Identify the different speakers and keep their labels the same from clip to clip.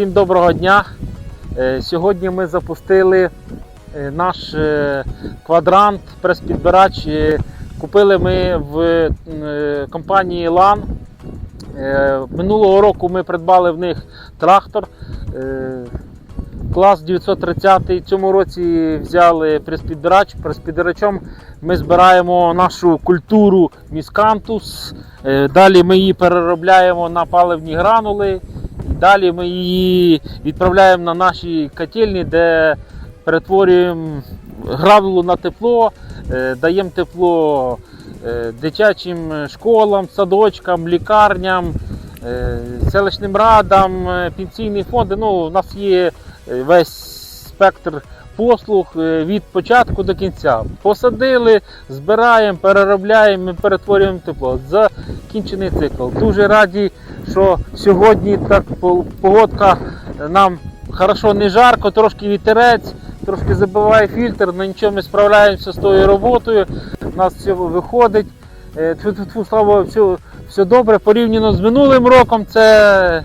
Speaker 1: Всім доброго дня. Е, Сьогодні ми запустили е, наш е, квадрант прес-підбирач. Купили ми в компанії LAN. Минулого року ми придбали в них трактор. Клас 930 цьому році взяли прес-підбирач. Прес-підбирачом ми збираємо нашу культуру міскантус. Далі ми її переробляємо на паливні гранули. Далі ми її відправляємо на наші котельні, де перетворюємо гранулу на тепло, е, даємо тепло е, дитячим школам, садочкам, лікарням, е, селищним радам, пенсійні фонди. Ну, у нас є весь спектр послуг е, від початку до кінця. Посадили, збираємо, переробляємо, перетворюємо тепло. Закінчений цикл. Дуже раді, що сьогодні так погодка е, нам хорошо не жарко, трошки вітерець, трошки забиває фільтр, але нічого ми справляємося з тою роботою. У нас все виходить. Е, Тьфу-тьфу-тьфу, слава все, все добре. Порівняно з минулим роком, це,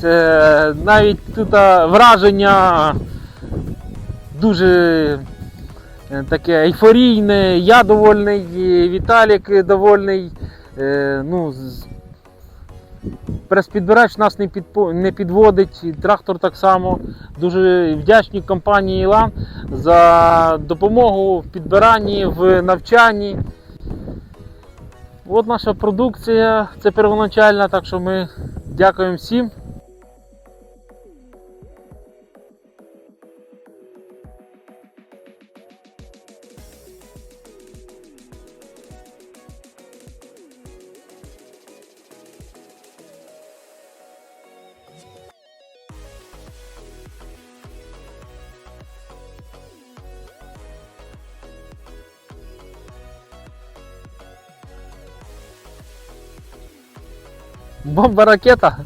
Speaker 1: це навіть тут враження дуже е, таке ейфорійне. Я довольний, Віталік довольний. Е, Ну, Прес-підбирач нас не, не підводить, трактор так само. Дуже вдячні компанії Лан за допомогу в підбиранні, в навчанні. От наша продукція, це первоначальна, так що ми дякуємо всім. Bomba raqueta!